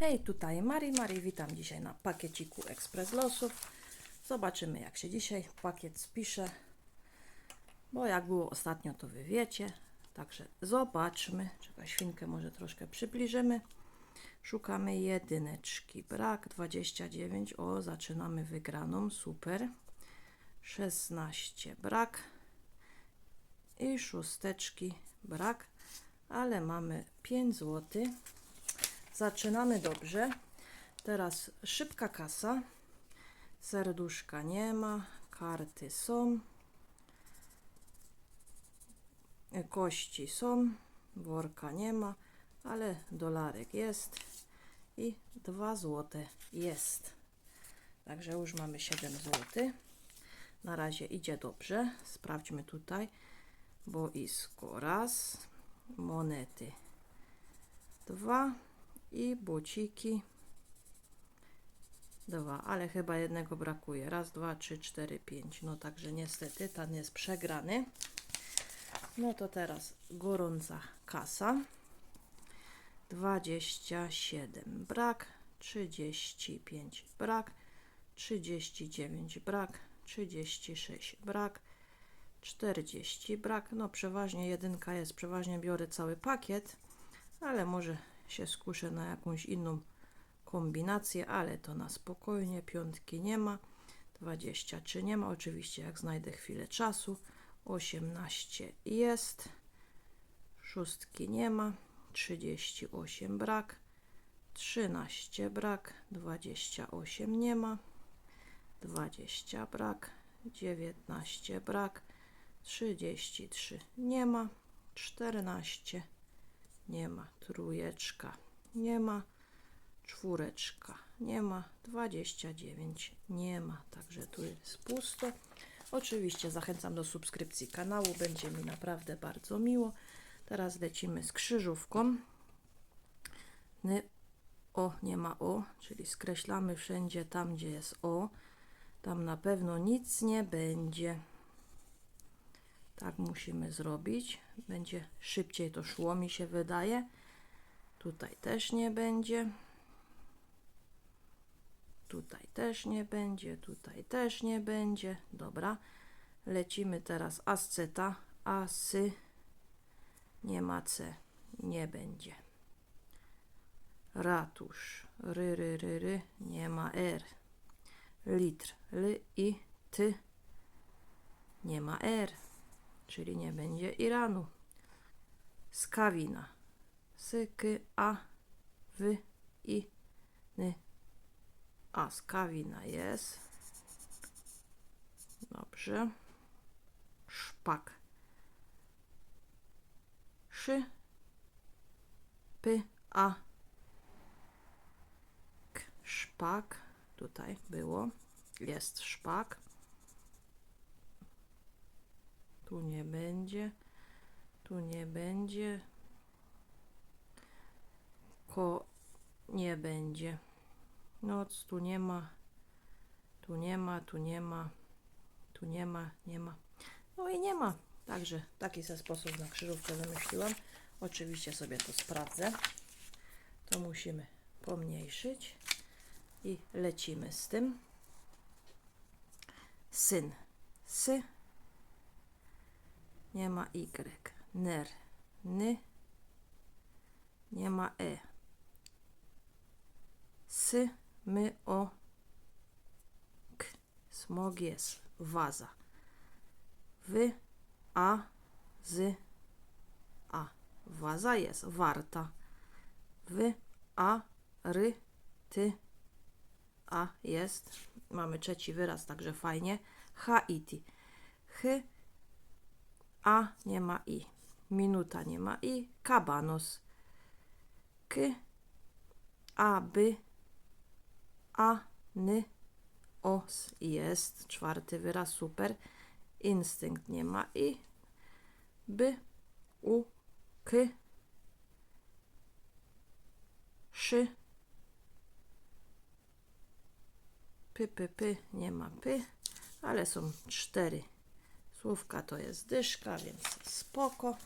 Hej, tutaj Mari. Mari, witam dzisiaj na pakieciku Ekspres Losów. Zobaczymy, jak się dzisiaj pakiet spisze, bo jak było ostatnio, to wy wiecie. Także zobaczmy. Czekaj, świnkę może troszkę przybliżymy. Szukamy jedyneczki. Brak 29. O, zaczynamy wygraną. Super. 16. Brak. I szósteczki. Brak. Ale mamy 5 zł. Zaczynamy dobrze. Teraz szybka kasa. Serduszka nie ma. Karty są. Kości są. Worka nie ma. Ale dolarek jest. I 2 złote jest. Także już mamy 7 zł. Na razie idzie dobrze. Sprawdźmy tutaj. Boisko raz. Monety dwa i buciki dwa, ale chyba jednego brakuje. Raz, dwa, trzy, cztery, pięć. No także niestety ten jest przegrany. No to teraz gorąca kasa. 27 brak, 35 brak, 39 brak, 36 brak, 40 brak. No przeważnie jedynka jest, przeważnie biorę cały pakiet, ale może się skuszę na jakąś inną kombinację, ale to na spokojnie. Piątki nie ma, 23 nie ma. Oczywiście jak znajdę chwilę czasu. 18 jest, szóstki nie ma, 38 brak, 13 brak, 28 nie ma, 20 brak, 19 brak, 33 nie ma, 14 nie ma, trójeczka nie ma, czwóreczka nie ma, 29 nie ma, także tu jest pusto. Oczywiście zachęcam do subskrypcji kanału, będzie mi naprawdę bardzo miło. Teraz lecimy z krzyżówką. O, nie ma o, czyli skreślamy wszędzie tam, gdzie jest o. Tam na pewno nic nie będzie. Tak musimy zrobić. Będzie szybciej to szło, mi się wydaje. Tutaj też nie będzie. Tutaj też nie będzie, tutaj też nie będzie. Dobra. Lecimy teraz asceta. Asy. Nie ma C. Nie będzie. Ratusz. Ry, ry, ry, ry. Nie ma R. Litr. L i ty. Nie ma R. Czyli nie będzie Iranu. Skawina. Syky, a, wy, i, ny. A, skawina jest. Dobrze. Szpak. Szy, py, a, k. Szpak. Tutaj było. Jest szpak. Tu nie będzie. Tu nie będzie. Ko nie będzie. Noc tu nie ma. Tu nie ma, tu nie ma. Tu nie ma, nie ma. No i nie ma. Także taki se sposób na krzyżówkę wymyśliłam. Oczywiście sobie to sprawdzę. To musimy pomniejszyć. I lecimy z tym. Syn. Sy. Nie ma Y. Ner. Ny. Nie ma E. Sy. My. O. K. Smog jest. Waza. Wy. A. Z. A. Waza jest. Warta. Wy. A. Ry. Ty. A. Jest. Mamy trzeci wyraz, także fajnie. Haiti. Chy. A nie ma i. Minuta nie ma i. Kabanos. K. A, by. A, ny. Os jest. Czwarty wyraz, super. Instynkt nie ma i. By. U. K. Szy. Py, py, py. Nie ma py. Ale są cztery Słówka to jest dyszka, więc spoko.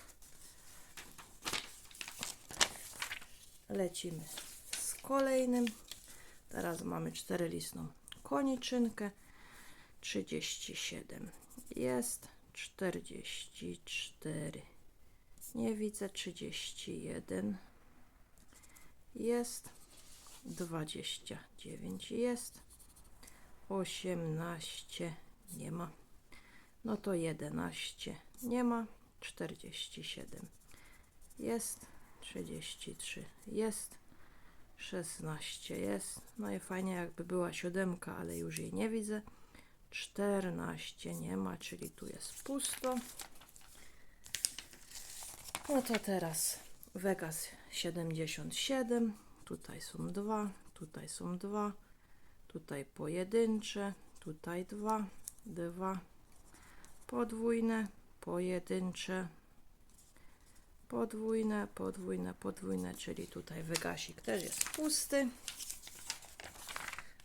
Lecimy z kolejnym. Teraz mamy czterylistną koniczynkę. 37 jest, 44 nie widzę, 31 jest, 29 jest, 18 nie ma, no to 11 nie ma, 47 jest, 33 jest, 16 jest, no i fajnie jakby była siódemka, ale już jej nie widzę, 14 nie ma, czyli tu jest pusto. No to teraz Vegas 77, tutaj są dwa, tutaj są dwa, tutaj pojedyncze, tutaj dwa, dwa, podwójne, pojedyncze, podwójne, podwójne, podwójne, czyli tutaj Vegasik też jest pusty.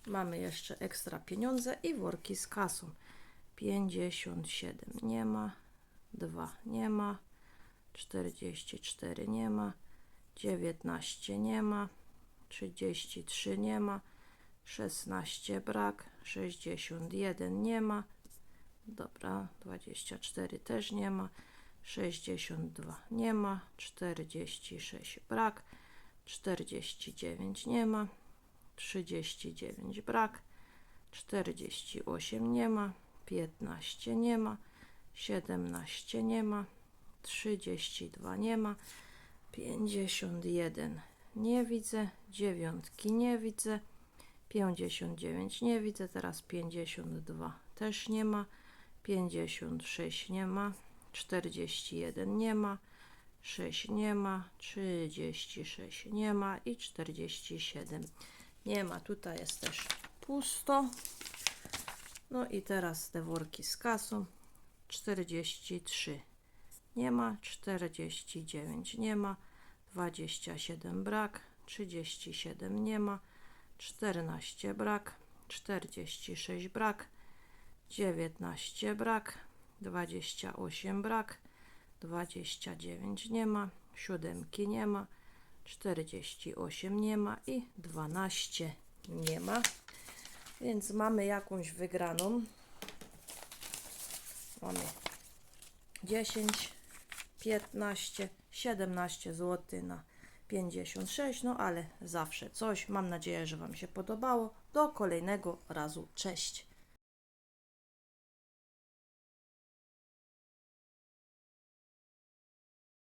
Mamy jeszcze ekstra pieniądze i worki z kasą. 57 nie ma, 2 nie ma, 44 nie ma, 19 nie ma, 33 nie ma, 16 brak, 61 nie ma, dobra, 24 też nie ma, 62 nie ma, 46 brak, 49 nie ma, 39 brak, 48 nie ma, 15 nie ma, 17 nie ma, 32 nie ma, 51 nie widzę, dziewiątki nie widzę, 59 nie widzę, teraz 52 też nie ma, 56 nie ma, 41 nie ma, 6 nie ma, 36 nie ma i 47 nie ma. Tutaj jest też pusto. No i teraz te worki z kasą. 43 nie ma, 49 nie ma, 27 brak, 37 nie ma, 14 brak, 46 brak, 19 brak, 28 brak, 29 nie ma, siódemki nie ma, 48 nie ma i 12 nie ma. Więc mamy jakąś wygraną. Mamy 10, 15, 17 zł na 56, no ale zawsze coś. Mam nadzieję, że Wam się podobało. Do kolejnego razu. Cześć.